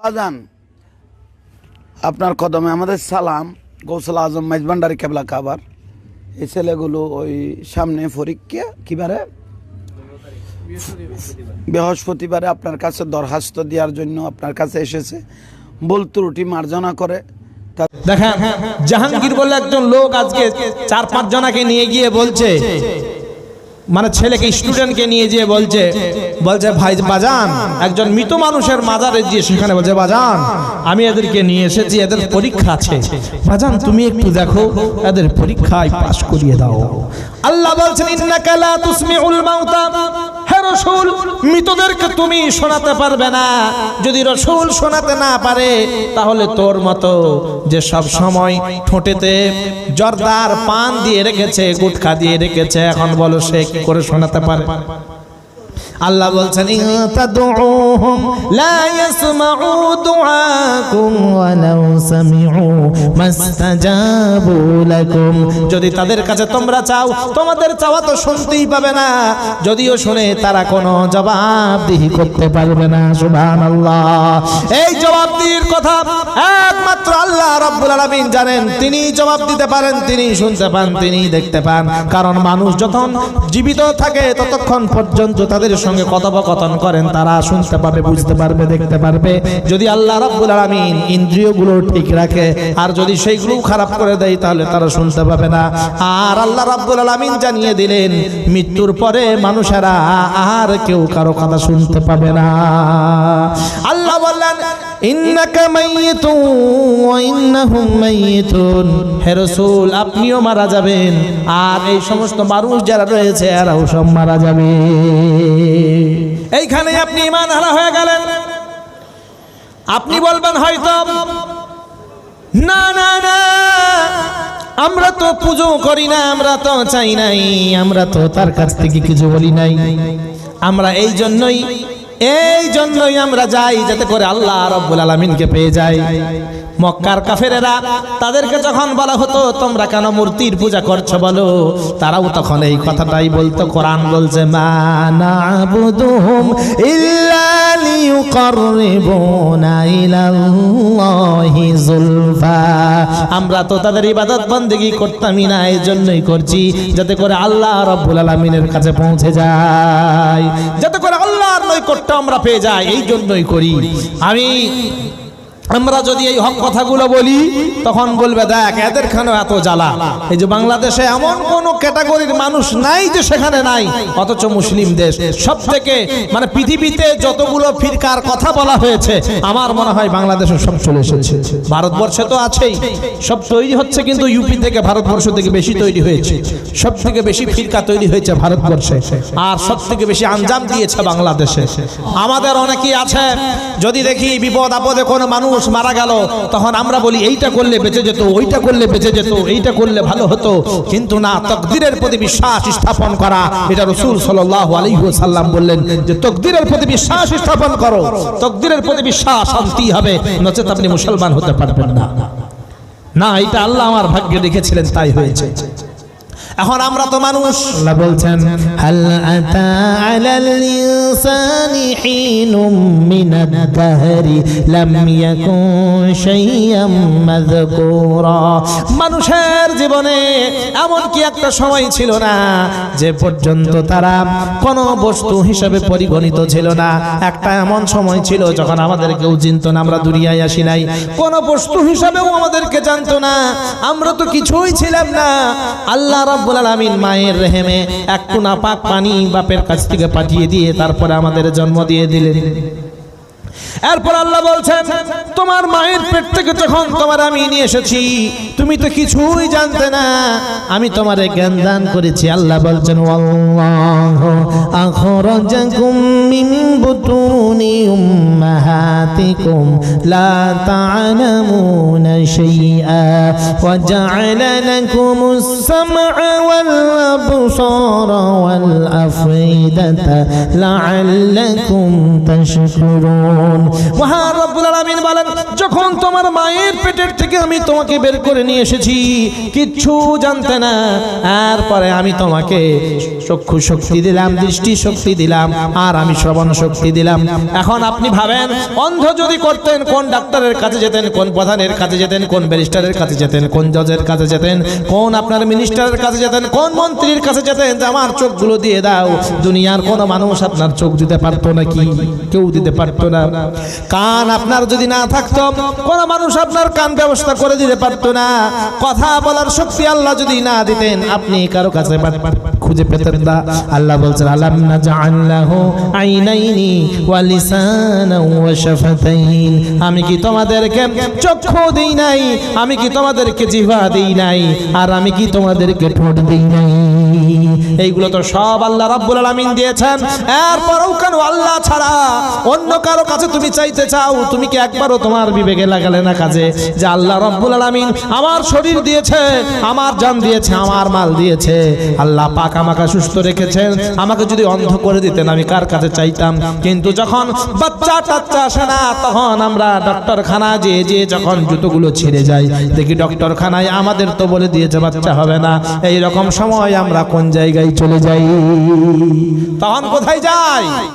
বাজান, আপনার কদমে আমাদের সালাম, গৌসল আজম মেজবান্ডারি কেবলা কাবার। এই ছেলেগুলো ওই সামনে পরীক্ষা কিবারে? বৃহস্পতিবারে আপনার কাছে দরখাস্ত দেওয়ার জন্য আপনার কাছে এসেছে। ভুল ত্রুটি মার্জনা করে। দেখেন, জাহাঙ্গীর বলে একজন লোক আজকে চার পাঁচ জনাকে নিয়ে গিয়ে বলছে মানে ছেলেকে স্টুডেন্টকে নিয়ে যেয়ে বলছে বলছে ভাই বাজান একজন মৃত মানুষের মাজারে গিয়ে সেখানে বলছে বাজান আমি এদেরকে নিয়ে এসেছি এদের পরীক্ষা আছে। বাজান তুমি একটু দেখো এদের পরীক্ষায় পাশ করিয়ে দাও। আল্লাহ বলছেন ইন্নাকা লা তুসমিউল মাউতা। হে রাসূল, মৃতদেরকে তুমি শোনাতে পারবে না। যদি রসুল শোনাতে না পারে, তাহলে তোর মতো যে সব সময় ঠোঁটেতে জর্দার পান দিয়ে রেখেছে, গুটখা দিয়ে রেখেছে, এখন বলো সে কি করে শোনাতে পারে? আল্লাহ বলছেন ইতাদউহুম লা ইয়াসমাউ দুআকুম ওয়ালাউ সামিউ মাস্তাজাবু লাকুম। যদি তাদের কাছে তোমরা চাও তোমাদের চাওয়া তো শুনতেই পাবে না। যদিও শুনে তারা কোনো জবাবদিহি করতে পারবে না সুবহানাল্লাহ। এই জবাব জবাবদিহির কথা একমাত্র আল্লাহ রাব্বুল আলামিন জানেন। তিনি জবাব দিতে পারেন তিনি শুনতে পান তিনি দেখতে পান। কারণ মানুষ যখন জীবিত থাকে ততক্ষণ পর্যন্ত তাদের সঙ্গে কথোপকথন করেন, তারা শুনতে পাবে, বুঝতে পারবে, দেখতে পারবে। যদি আল্লাহ রাব্বুল আলামিন ইন্দ্রিয়গুলো ঠিক রাখে, আর যদি সেইগুলো খারাপ করে দেয়, তাহলে তারা শুনতে পাবে না। আর আল্লাহ রাব্বুল আলামিন জানিয়ে দিলেন, মৃত্যুর পরে মানুষেরা আর কেউ কারও কথা শুনতে পাবে না। আল্লাহ আপনিও মারা যাবেন। আর এই সমস্ত মানুষ যারা রয়েছে, এরাও সব মারা যাবে। এইখানে আপনি ইমান হারা হয়ে গেলেন। আপনি বলবেন, হয়তো না না না, আমরা তো পুজো করি না, আমরা তো চাই নাই, আমরা তো তার কাছ থেকে কিছু বলি নাই। আমরা এই জন্যই এই জন্যই আমরা যাই যাতে করে আল্লাহ রব্বুল আলমিনকে পেয়ে যাই। মক্কার কাফেরেরা তাদেরকে যখন বলা হতো, তোমরা কেন মূর্তির পূজা করছ বলো? তারাও তখন এই কথাটাই বলতো। কোরআন বলছে আমরা তো তাদের ইবাদত বন্দেগী করতামই না এই জন্যই করছি যাতে করে আল্লাহ রাব্বুল আলামিনের কাছে পৌঁছে যায় যাতে করে আল্লাহর নৈকট্য আমরা পেয়ে যাই এই জন্যই করি। আমি আমরা যদি এই হক কথাগুলো বলি, তখন বলবে, দেখ এদের খানো এত জ্বালা। এই যে বাংলাদেশে এমন কোন ক্যাটাগরির মানুষ নাই যে সেখানে নাই, অথচ মুসলিম দেশ। সব থেকে মানে পৃথিবীতে যতগুলো ফিরকার কথা বলা হয়েছে, আমার মনে হয় বাংলাদেশে সব চলে এসেছে। ভারতবর্ষে তো আছেই। সব তৈরি হচ্ছে কিন্তু ইউপি থেকে ভারতবর্ষ থেকে বেশি তৈরি হয়েছে। সব থেকে বেশি ফিরকা তৈরি হয়েছে ভারতবর্ষে। আর সব থেকে বেশি আঞ্জাম দিয়েছে বাংলাদেশে। আমাদের অনেকেই আছে, যদি দেখি বিপদ আপদে কোনো মানুষ মারা গেল, তখন আমরা বলি, এইটা করলে বেঁচে যেত, ওইটা করলে বেঁচে যেত, এইটা করলে ভালো হতো। কিন্তু না, তকদিরের প্রতি বিশ্বাস স্থাপন করা, এটা রসুল সাল্লাহ আলাইসাল্লাম বললেন যে, তকদিরের প্রতি বিশ্বাস স্থাপন করো। তকদিরের প্রতি বিশ্বাস শান্তি হবে, নচেত আপনি মুসলমান হতে পারবেন না। না, এটা আল্লাহ আমার ভাগ্যে লিখেছিলেন তাই হয়েছে। এখন আমরা তো মানুষ। আল্লাহ বলছেন হাল আতা আলাল ইনসানি হিনুম মিনাদ দাহরি লাম ইয়াকুন শাইয়াম মাযকুরা। মানুষের জীবনে এমন কি একটা সময় ছিল না যে পর্যন্ত তারা কোনো বস্তু হিসেবে পরিগণিত ছিল না। একটা এমন সময় ছিল যখন আমাদের কেউ চিনত না আমরা দুনিয়ায় আসি নাই। কোনো বস্তু হিসাবেও আমাদেরকে জানতো না। আমরা তো কিছুই ছিলাম না। আল্লাহ রাব্বুল মায়ের রেহেমে পানি বাপের কাছ থেকে পাঠিয়ে দিয়ে তারপরে আমাদের জন্ম দিয়ে দিলেন। এরপর আল্লাহ বলছেন, তোমার মায়ের পেট থেকে যখন তোমার আমি নিয়ে এসেছি, তুমি তো কিছুই জানতে না। আমি তোমারে জ্ঞান দান করেছি। আল্লাহ বলছেন উম্মাহাতিকুম লা তা'লামুনা শাইআ ওয়া জা'আলা লাকুমুস সাম'a والأبصار والأفئدة لعلكم تشكرون মহান রব্বুল আলামিন বলেন যখন তোমার মায়ের পেটের থেকে আমি তোমাকে বের করে নিয়ে এসেছি কিচ্ছু জানতে না তারপরে আমি তোমাকে চক্ষু শক্তি দিলাম দৃষ্টি শক্তি দিলাম আর আমি শ্রবণ শক্তি দিলাম এখন আপনি ভাবেন অন্ধ যদি করতেন, কোন ডাক্তারের কাছে যেতেন, কোন প্রধানের কাছে যেতেন, কোন ব্যারিস্টারের কাছে যেতেন, কোন জজের কাছে যেতেন, কোন আপনার মিনিস্টারের কাছে যেতেন, কোন মন্ত্রীর কাছে যেতেন, যে আমার চোখগুলো দিয়ে দাও, দুনিয়ার কোনো মানুষ আপনার চোখ দিতে পারতো নাকি কেউ দিতে পারতো না। কান আপনার যদি না থাকতো, কোন মানুষ আপনার কান ব্যবস্থা করে দিতে পারতো না। কথা বলার শক্তি আল্লাহ যদি না দিতেন, আপনি কারও কাছে পা- পা- খুঁজে পেতেন না আল্লাহ বলছেন আলাম নাজআল্লাহু আইনাইনি ওয়া লিসানাও ওয়া শাফাতাইন। আমি কি তোমাদেরকে চক্ষু দেই নাই? আমি কি তোমাদেরকে জিহ্বা দেই নাই? আর আমি কি তোমাদেরকে ঠোঁট দেই নাই? এইগুলো তো সব আল্লাহ রাব্বুল আলামিন দিয়েছেন। এরপরও কেন আল্লাহ ছাড়া? অন্য কারও কাছে তুমি চাইতে চাও তুমি কি একবারও তোমার বিবেকে লাগালে না কাজে? যে আল্লাহ রাব্বুল আলামিন আমার শরীর দিয়েছে আমার জান দিয়েছে আমার মাল দিয়েছে। আল্লাহ পাক আমাকে সুস্থ রেখেছেন? আমাকে যদি অন্ধ করে দিতেন, আমি কার কাছে চাইতাম? কিন্তু যখন বাচ্চা টাচ্চা আসে না, তখন আমরা ডক্টরখানা যে যে যখন জুতোগুলো ছেড়ে যাই। দেখি ডক্টরখানায় আমাদের তো বলে দিয়েছে, বাচ্চা হবে না। এই রকম সময় আমরা কোন জায়গায় চলে যাই? তখন কোথায় যাই?